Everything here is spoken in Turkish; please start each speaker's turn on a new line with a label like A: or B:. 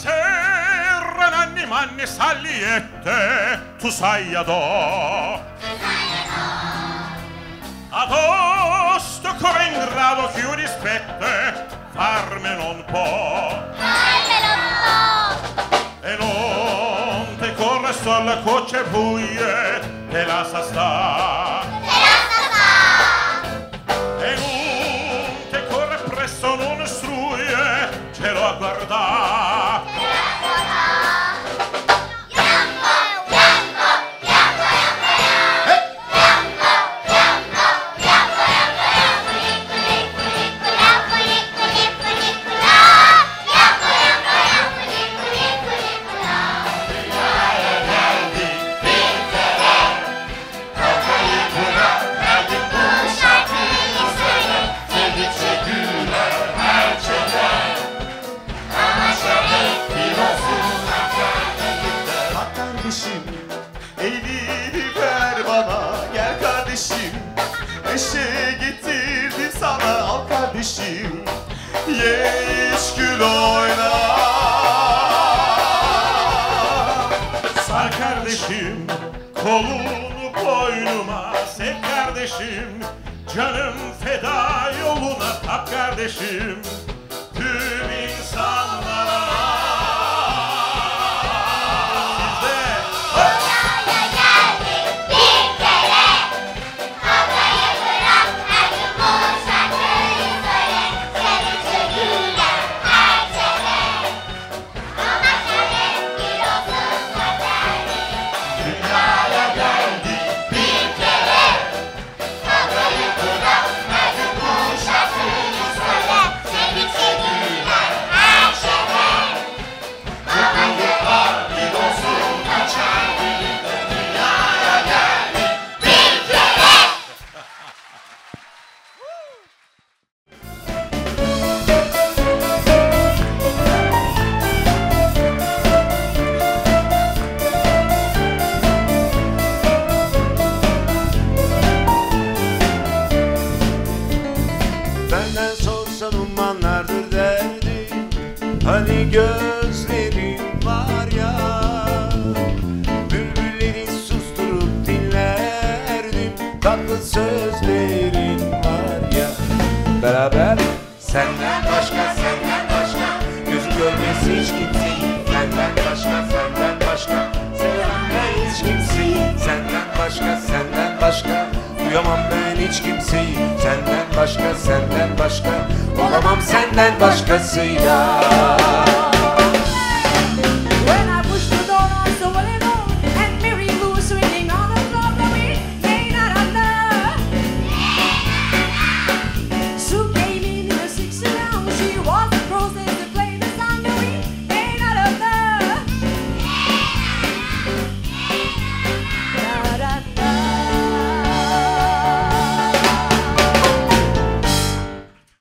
A: serra nanni manni saliette tu sai adò. Adosto come in grado più rispette farme non può e non te corre sulla coce buie e la sa sta
B: elini ver bana Gel kardeşim. Eşeğe getirdim sana Al kardeşim. Ye iç gül oyna.
A: Sar kardeşim kolunu boynuma Sev kardeşim. Canım feda yoluna Tap kardeşim. Tüm
B: Benden sorsan ummanlardır derdim Hani gözlerin var ya Bülbülleri susturup dinlerdim. Tatlı sözlerin var ya. Beraber
C: Senden başka, senden başka Gözü görmesi hiç kimseyi Benden başka, senden başka Sevemem ben hiç kimseyi Senden başka, senden başka Duyamam ben hiç kimseyi Senden başka, senden başka Olamam senden başkasıyla